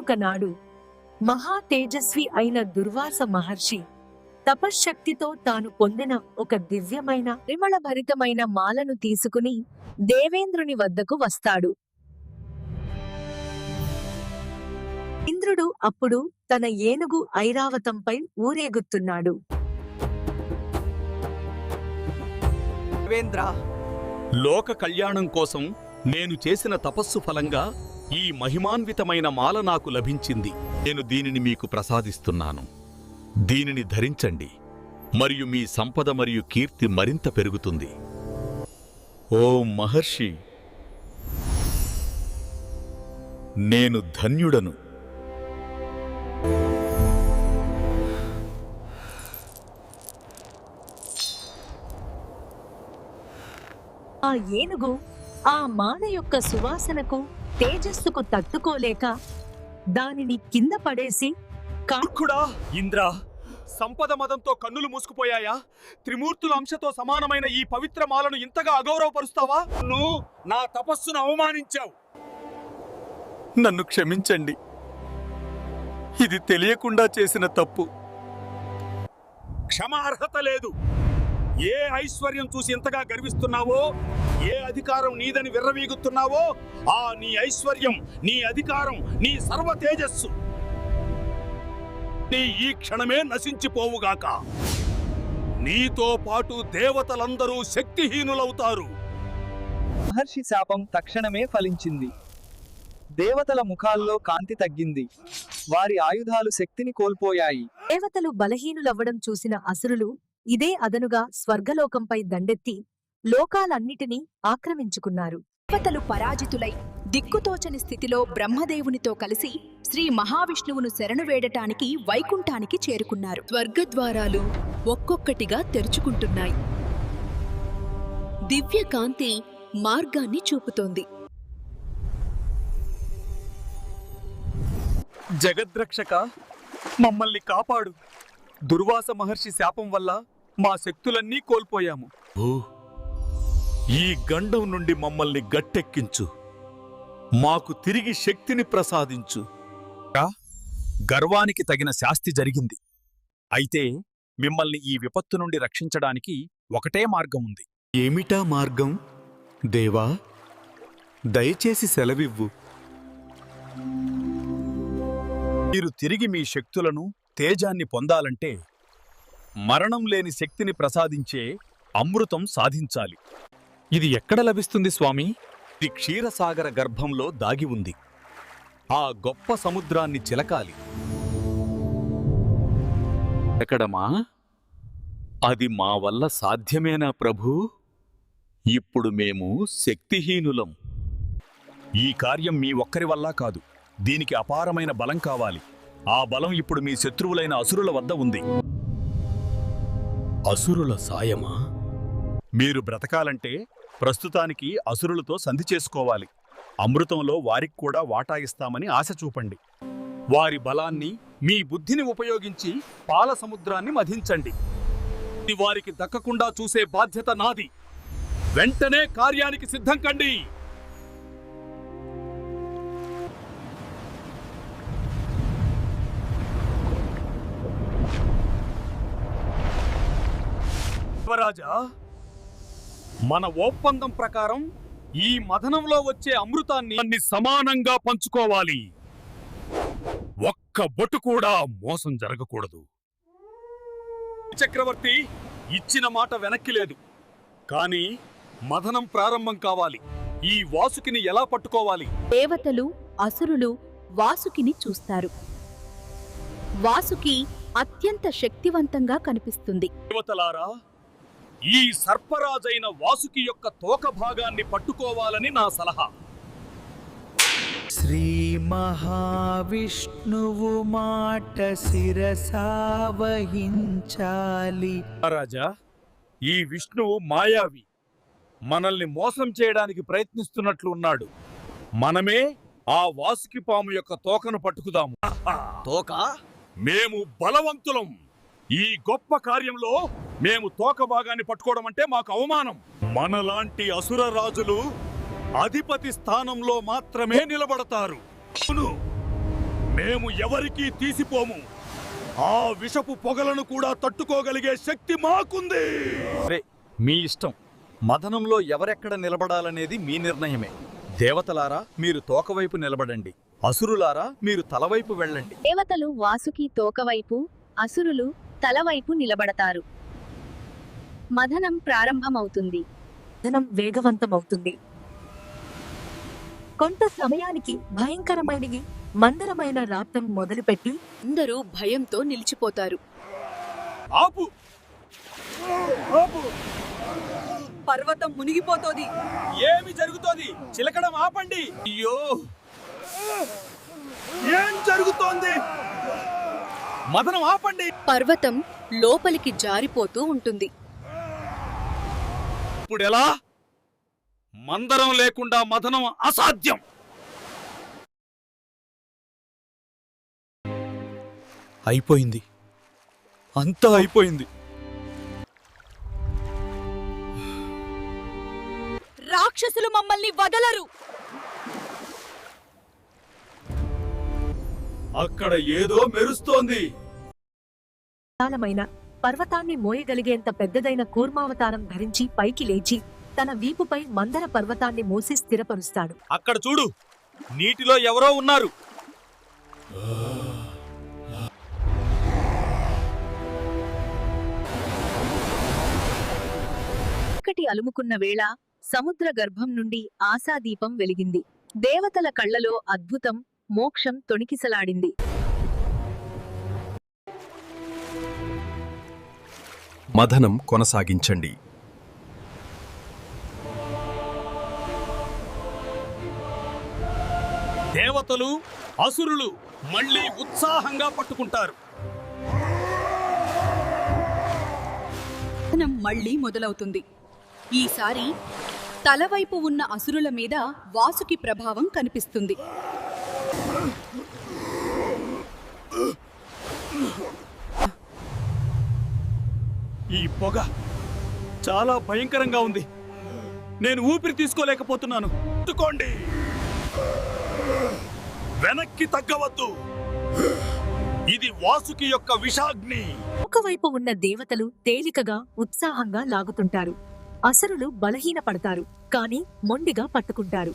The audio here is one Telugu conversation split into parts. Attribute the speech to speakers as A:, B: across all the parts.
A: ఒకానొకనాడు మహా తేజస్వి అయిన దుర్వాస మహర్షి తపశ్శక్తితో తాను పొందిన ఒక దివ్యమైన విమళభరితమైన మాలను తీసుకుని దేవేంద్రుని వద్దకు వస్తాడు. ఇంద్రుడు అప్పుడు తన ఏనుగు ఐరావతంపై ఊరేగుతున్నాడు.
B: లోక కళ్యాణం కోసం నేను చేసిన తపస్సు ఫలంగా ఈ మహిమాన్వితమైన మాల నాకు లభించింది. నేను దీనిని మీకు ప్రసాదిస్తున్నాను. దీనిని ధరించండి. మరియు మీ సంపద మరియు కీర్తి మరింత పెరుగుతుంది. ఓ మహర్షి! నేను ధన్యుడను.
A: ఆ ఏనుగు ఆ మాల యొక్క సువాసనకు తేజస్సుకు తట్టుకోలేక దానిని కింద పడేసి కా
B: ఇంద్ర సంపద మదంతో కన్నులు మూసుకుపోయాయా? త్రిమూర్తుల అంశతో సమానమైన ఈ పవిత్ర మాలను ఇంతగా అగౌరవపరుస్తావా? నువ్వు నా తపస్సును అవమానించావు. నన్ను క్షమించండి. ఇది తెలియకుండా చేసిన తప్పు. క్షమార్హత లేదు. ఏ ఐశ్వర్యం చూసి ఇంతగా గర్విస్తున్నావో ఏ అధికారం నీదని విర్రవీగుతున్నావో ఆ నీ ఐశ్వర్యం నీ అధికారం నీ సర్వ తేజస్సు నీ ఈ క్షణమే నశించిపోవుగాక నీతో పాటు దేవతలందరూ శక్తిహీనులవుతారు.
C: మహర్షి శాపం తక్షణమే ఫలించింది. దేవతల ముఖాల్లో కాంతి తగ్గింది. వారి ఆయుధాలు శక్తిని కోల్పోయాయి.
A: దేవతలు బలహీనులవ్వడం చూసిన అసురులు ఇదే అదనుగా స్వర్గలోకంపై దండెత్తి లోకాలన్నిటినీ ఆక్రమించుకున్నారు.
D: దేవతలు పరాజితులై దిక్కుతోచని స్థితిలో బ్రహ్మదేవునితో కలిసి శ్రీ మహావిష్ణువును శరణు వేడటానికి వైకుంఠానికి చేరుకున్నారు.
E: స్వర్గద్వారాలు ఒక్కొక్కటిగా తెరుచుకుంటున్నాయి. దివ్య కాంతి మార్గాన్ని చూపుతోంది.
B: జగద్రక్షక మమ్మల్ని కాపాడు. దుర్వాస మహర్షి శాపం వల్ల మా శక్తులన్నీ కోల్పోయాము. ఈ గండం నుండి మమ్మల్ని గట్టెక్కించు. మాకు తిరిగి శక్తిని ప్రసాదించు.
F: గర్వానికి తగిన శాస్తి జరిగింది. అయితే మిమ్మల్ని ఈ విపత్తు నుండి రక్షించడానికి ఒకటే మార్గం ఉంది.
B: ఏమిటా మార్గం? దేవా దయచేసి సెలవివ్వు.
F: మీరు తిరిగి మీ శక్తులను తేజాన్ని పొందాలంటే మరణం లేని శక్తిని ప్రసాదించే అమృతం సాధించాలి.
B: ఇది ఎక్కడ లభిస్తుంది స్వామి? ఇది క్షీరసాగర గర్భంలో దాగి ఉంది. ఆ గొప్ప సముద్రాన్ని చిలకాలి. ఎక్కడమా అది మా వల్ల సాధ్యమేనా ప్రభూ? ఇప్పుడు మేము శక్తిహీనులం.
F: ఈ కార్యం మీ ఒక్కరి వల్ల కాదు. దీనికి అపారమైన బలం కావాలి. ఆ బలం ఇప్పుడు మీ శత్రువులైన అసురుల వద్ద ఉంది.
B: అసురుల సాయమా?
F: మీరు బ్రతకాలంటే ప్రస్తుతానికి అసురులతో సంధి చేసుకోవాలి. అమృతంలో వారికి కూడా వాటా ఇస్తామని ఆశ చూపండి. వారి బలాన్ని మీ బుద్ధిని ఉపయోగించి పాల సముద్రాన్ని మధించండి.
B: ఇది వారికి దక్కకుండా చూసే బాధ్యత నాది. వెంటనే కార్యానికి సిద్ధం కండి. యువరాజా మన ఒప్పందం ప్రకారం ఈ మథనంలో వచ్చే అమృతాన్ని సమానంగా పంచుకోవాలి. ఒక్క బొట్టు కూడా మోసం జరగకూడదు. చక్రవర్తి ఇచ్చిన మాట వెనక్కి లేదు. కానీ మథనం ప్రారంభం కావాలి. ఈ వాసుకిని ఎలా పట్టుకోవాలి?
E: దేవతలు అసురులు వాసుకిని చూస్తారు. వాసుకి అత్యంత శక్తివంతంగా కనిపిస్తుంది.
B: దేవతలారా ఈ సర్పరాజైన వాసుకి యొక్క తోక భాగాన్ని పట్టుకోవాలని నా సలహా.
G: శ్రీ మహావిష్ణువు మాట శిరసా వహించాలి
B: రాజా ఈ విష్ణువు మాయావి. మనల్ని మోసం చేయడానికి ప్రయత్నిస్తున్నట్లు ఉన్నాడు. మనమే ఆ వాసుకి పాము యొక్క తోకను పట్టుకుదాము.
C: తోక?
B: మేము బలవంతులం. ఈ గొప్ప కార్యంలో మేము తోక భాగాన్ని పట్టుకోవడం అంటే మాకు అవమానం. మనలాంటి అసుర రాజులు అధిపతి స్థానంలో మాత్రమే నిలబడతారు. అవును. మేము ఎవరికీ తీసిపోము. ఆ విషపు పొగలను కూడా తట్టుకోగలిగే శక్తి మాకుంది.
H: మీ ఇష్టం. మదనంలో ఎవరెక్కడ నిలబడాలనేది మీ నిర్ణయమే. దేవతలారా మీరు తోకవైపు నిలబడండి. అసురులారా మీరు తలవైపు వెళ్ళండి.
E: దేవతలు వాసుకి తోకవైపు అసురులు తలవైపు నిలబడతారు. మదనం ప్రారంభమవుతుంది.
A: మదనం వేగవంతమవుతుంది. కొంత సమయానికి భయంకరమైనవి మందరమైన రాప్తం మొదలుపెట్టి
E: అందరూ భయంతో నిలిచిపోతారు.
B: ఆపు ఆపు!
D: పర్వతం మునిగిపోతోంది.
B: ఏమి జరుగుతోంది? చిలకడం ఆపండి. అయ్యో! ఏం జరుగుతోంది? మదనం ఆపండి.
E: పర్వతం లోపలికి జారిపోతూ ఉంటుంది.
H: ఇప్పుడు ఎలా మందరం లేకుండా మదనం అసాధ్యం. అయిపోయింది. అంతా అయిపోయింది.
D: రాక్షసులు మమ్మల్ని వదలరు.
B: అక్కడ ఏదో మెరుస్తోంది.
A: విశాలమైన పర్వతాన్ని మోయగలిగేంత పెద్దదైన కూర్మావతారం ధరించి పైకి లేచి తన వీపుపై మందర పర్వతాన్ని మోసి స్థిరపరుస్తాడు.
H: అక్కడ చూడు నీటిలో ఎవరో ఉన్నారు.
A: చీకటి అలుముకున్న వేళ సముద్ర గర్భం నుండి ఆశాదీపం వెలిగింది. దేవతల కళ్ళలో అద్భుతం మోక్షం తొణికిసలాడింది.
I: మథనం కొనసాగించండి.
H: దేవతలు అసురులు మళ్ళీ ఉత్సాహంగా పట్టుకుంటారు.
D: మళ్ళీ మొదలవుతుంది. ఈసారి తలవైపు ఉన్న అసురుల మీద వాసుకి ప్రభావం కనిపిస్తుంది.
H: ఈ పొగ చాలా భయంకరంగా ఉంది. నేను ఊపిరి తీసుకోలేకపోతున్నాను.
B: పట్టుకోండి వెనక్కి తగ్గవద్దు. ఇది వాసుకి యొక్క విషాగ్ని.
A: ఒకవైపు ఉన్న దేవతలు తేలికగా ఉత్సాహంగా లాగుతుంటారు. అసరులు బలహీనపడతారు కాని మొండిగా పట్టుకుంటారు.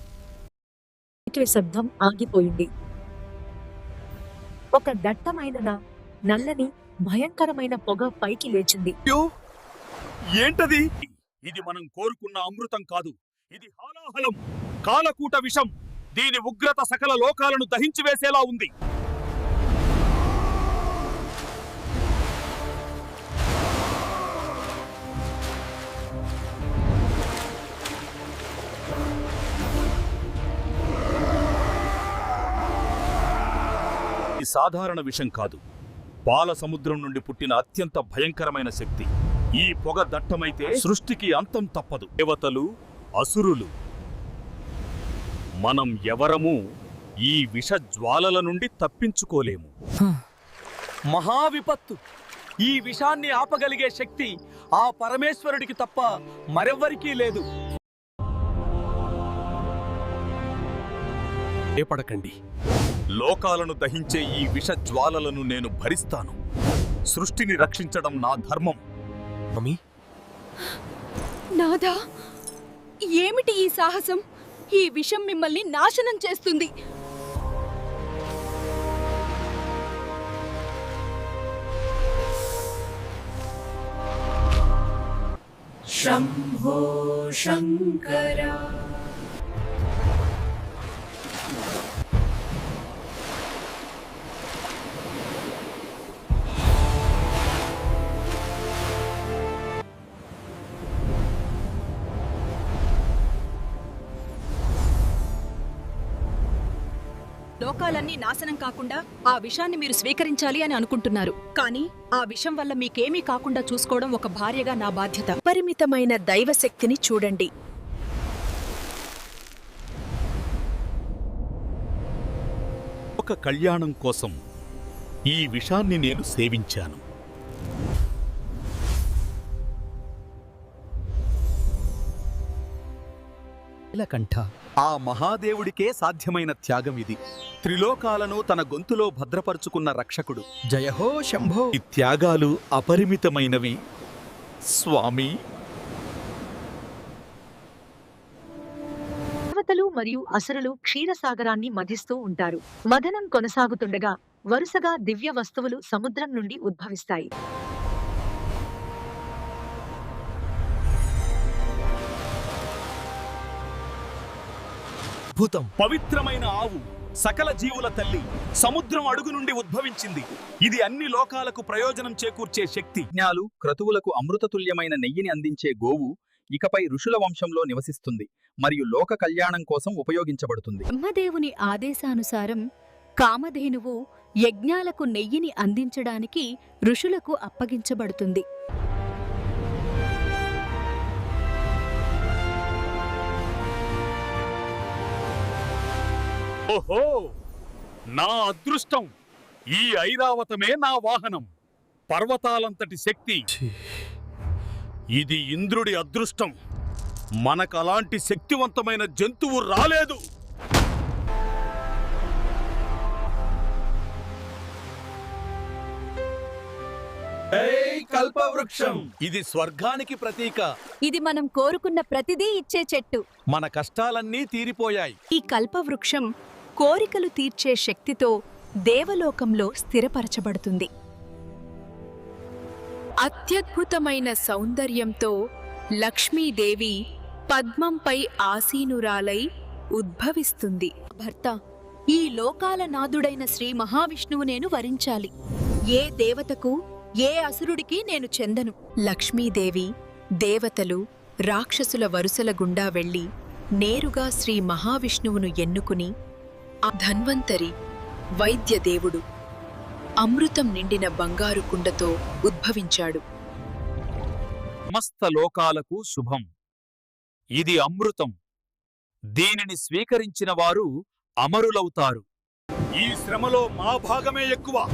A: శబ్దం ఆగిపోయింది. ఒక దట్టమైన నల్లని భయంకరమైన పొగ పైకి లేచింది.
B: ఏంటది? ఇది మనం కోరుకున్న అమృతం కాదు. ఇది హాలాహలం కాలకూట విషం. దీని ఉగ్రత సకల లోకాలను దహించి వేసేలా ఉంది. ఇది సాధారణ విషం కాదు. పాల సముద్రం నుండి పుట్టిన అత్యంత భయంకరమైన శక్తి. ఈ పొగ దట్టమైతే సృష్టికి అంతం తప్పదు. దేవతలు అసురులు. మనం ఎవరము ఈ విష జ్వాలల నుండి తప్పించుకోలేము.
J: మహావిపత్తు. ఈ విషాన్ని ఆపగలిగే శక్తి ఆ పరమేశ్వరుడికి తప్ప మరెవ్వరికీ లేదు.
I: భయపడకండి.
B: లోకాలను దహించే ఈ విష జ్వాలలను నేను భరిస్తాను సృష్టిని రక్షించడం నా ధర్మం
I: మమ్మీ
D: నాదా ఏమిటి ఈ సాహసం ఈ విషం మిమ్మల్ని నాశనం చేస్తుంది
K: शम्भो शङ्कर
D: లోకాలన్నీ నాశనం కాకుండా ఆ విషాన్ని మీరు స్వీకరించాలి అని అనుకుంటున్నారు. కానీ ఆ విషం వల్ల మీకేమీ కాకుండా చూసుకోవడం ఒక భార్యగా నా బాధ్యత. పరిమితమైన దైవశక్తిని చూడండి.
H: ఒక కళ్యాణం కోసం ఈ విషాన్ని నేను సేవించాను.
J: నీలకంఠ ఆ మహాదేవుడికే సాధ్యమైన త్యాగం ఇది.
B: త్రిలోకాలను తన గొంతులో భద్రపరుచుకున్న రక్షకుడు.
L: జయ హో శంభో.
B: ఈ త్యాగాలు అపరిమితమైనవి. స్వామి.
A: దేవతలు మరియు అసురులు క్షీరసాగరాన్ని మధిస్తూ ఉంటారు. మదనం కొనసాగుతుండగా వరుసగా దివ్య వస్తువులు సముద్రం నుండి ఉద్భవిస్తాయి.
L: అద్భుతం.
F: పవిత్రమైన ఆవు. సకల జీవుల తల్లి సముద్రం అడుగు నుండి ఉద్భవించింది. ఇది అన్ని లోకాలకు ప్రయోజనం చేకూర్చే శక్తి.
C: యజ్ఞాలు క్రతువులకు అమృతతుల్యమైన నెయ్యిని అందించే గోవు ఇకపై ఋషుల వంశంలో నివసిస్తుంది మరియు లోక కళ్యాణం కోసం ఉపయోగించబడుతుంది.
E: బ్రహ్మదేవుని ఆదేశానుసారం కామధేనువు యజ్ఞాలకు నెయ్యిని అందించడానికి ఋషులకు అప్పగించబడుతుంది.
B: ఓహో! నా అదృష్టం ఈ ఐరావతమే నా వాహనం. పర్వతాలంతటి శక్తి. ఇది ఇంద్రుడి అదృష్టం. మనకలాంటి శక్తివంతమైన జంతువు రాలేదు.
L: కల్పవృక్షం.
B: ఇది స్వర్గానికి ప్రతీక.
E: ఇది మనం కోరుకున్న ప్రతిదీ ఇచ్చే చెట్టు.
B: మన కష్టాలన్నీ తీరిపోయాయి.
D: ఈ కల్పవృక్షం కోరికలు తీర్చే శక్తితో దేవలోకంలో స్థిరపరచబడుతుంది. అత్యద్భుతమైన సౌందర్యంతో లక్ష్మీదేవి పద్మంపై ఆసీనురాలై ఉద్భవిస్తుంది. భర్త ఈ లోకాల నాథుడైన శ్రీ మహావిష్ణువు నేను వరించాలి. ఏ దేవతకు ఏ అసురుడికి నేను చెందను. లక్ష్మీదేవి దేవతలు రాక్షసుల వరుసల గుండా వెళ్ళి నేరుగా శ్రీ మహావిష్ణువును ఎన్నుకుని ఆ ధన్వంతరి వైద్యదేవుడు అమృతం నిండిన బంగారు కుండతో ఉద్భవించాడు.
F: సమస్త లోకాలకు శుభం. ఇది అమృతం. దీనిని స్వీకరించిన వారు అమరులవుతారు. ఈ శ్రమలో మా భాగమే ఎక్కువ.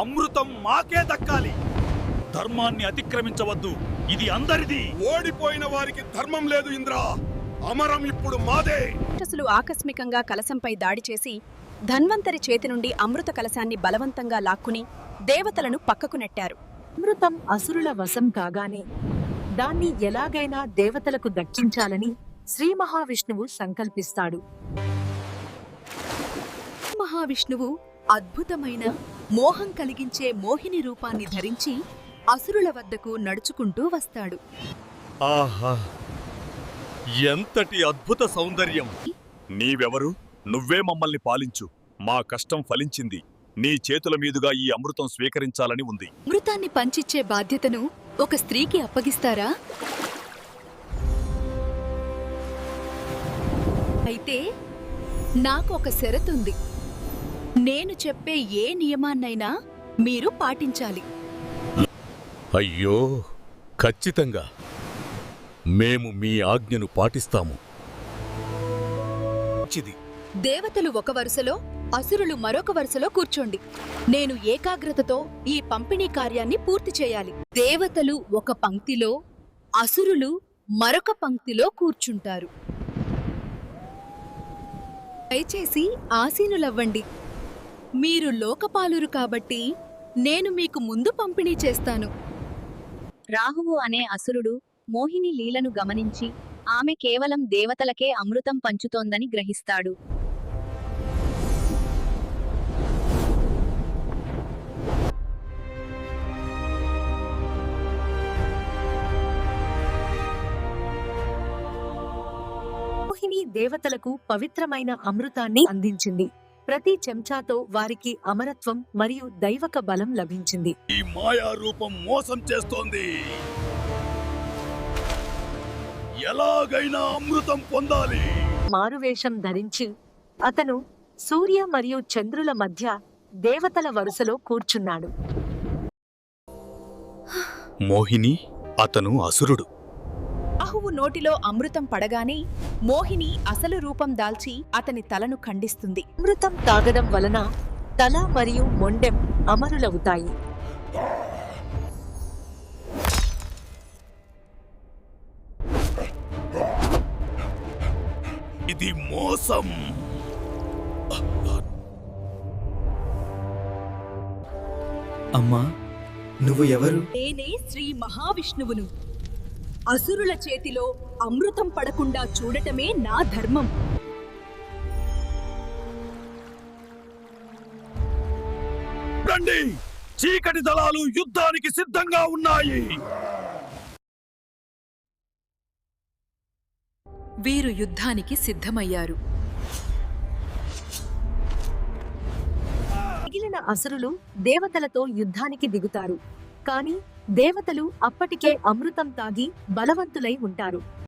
F: అమృతం మాకే దక్కాలి. ధర్మాన్ని అతిక్రమించవద్దు. ఇది అందరిది.
B: ఓడిపోయిన వారికి ధర్మం లేదు ఇంద్ర. అమరం ఇప్పుడు మాదే.
D: రాక్షసులు ఆకస్మికంగా కలశంపై దాడి చేసి ధన్వంతరి చేతి నుండి అమృత కలశాన్ని బలవంతంగా లాక్కుని దేవతలను పక్కకు నెట్టారు.
A: అమృతం అసురుల వశం కాగానే దాన్ని ఎలాగైనా దేవతలకు దక్కించాలని శ్రీ మహావిష్ణువు సంకల్పిస్తాడు.
D: మహావిష్ణువు అద్భుతమైన మోహం కలిగించే మోహిని రూపాన్ని ధరించి అసురుల వద్దకు నడుచుకుంటూ వస్తాడు.
B: ఆహా! ఎంతటి అద్భుత సౌందర్యం.
F: నీవెవరు? నువ్వే మమ్మల్ని పాలించు. మా కష్టం ఫలించింది. నీ చేతుల మీదుగా ఈ అమృతం స్వీకరించాలని ఉంది.
D: అమృతాన్ని పంచిచ్చే బాధ్యతను ఒక స్త్రీకి అప్పగిస్తారా? అయితే నాకు ఒక షరతుంది నేను చెప్పే ఏ నియమాన్నైనా మీరు పాటించాలి.
B: అయ్యో ఖచ్చితంగా. మేము మీ ఆజ్ఞను పాటిస్తాము.
F: మంచిది.
D: దేవతలు ఒక వరుసలో అసురులు మరొక వరుసలో కూర్చోండి. నేను ఏకాగ్రతతో ఈ పంపిణీ కార్యాన్ని పూర్తి చేయాలి. దేవతలు ఒక పంక్తిలో అసురులు మరొక పంక్తిలో కూర్చుంటారు. దయచేసి ఆసీనులవ్వండి. మీరు లోకపాలురు కాబట్టి నేను మీకు ముందు పంపిణీ చేస్తాను.
E: రాహువు అనే అసురుడు మోహిని లీలను గమనించి ఆమె కేవలం దేవతలకే అమృతం పంచుతోందని గ్రహిస్తాడు.
A: మోహిని దేవతలకు పవిత్రమైన అమృతాన్ని అందించింది. ప్రతి చెంచాతో వారికి అమరత్వం మరియు దైవక బలం లభించింది.
B: ఈ మాయా రూపం మోసం చేస్తోంది. ఎలాగైనా అమృతం పొందాలి.
A: మారువేషం ధరించి అతను సూర్య మరియు చంద్రుల మధ్య దేవతల వరుసలో కూర్చున్నాడు.
B: మోహిని అతను అసురుడు.
D: రాహువు నోటిలో అమృతం పడగానే మోహిని అసలు రూపం దాల్చి అతని తలను ఖండిస్తుంది.
A: అమృతం తాగడం వలన తల మరియు మొండెం అమరులవుతాయి.
B: ఇది మోసం.
L: అమ్మా నువ్వు ఎవరు?
D: నేనే శ్రీ మహావిష్ణువును. అసురుల చేతిలో అమృతం పడకుండా చూడటమే నా ధర్మం.
B: రండి! చీకటి దళాలు యుద్ధానికి సిద్ధంగా ఉన్నాయి.
D: వీరు యుద్ధానికి సిద్ధమయ్యారు.
A: మిగిలిన అసురులు దేవతలతో యుద్ధానికి దిగుతారు. కానీ దేవతలు అప్పటికే అమృతం తాగి బలవంతులై ఉంటారు.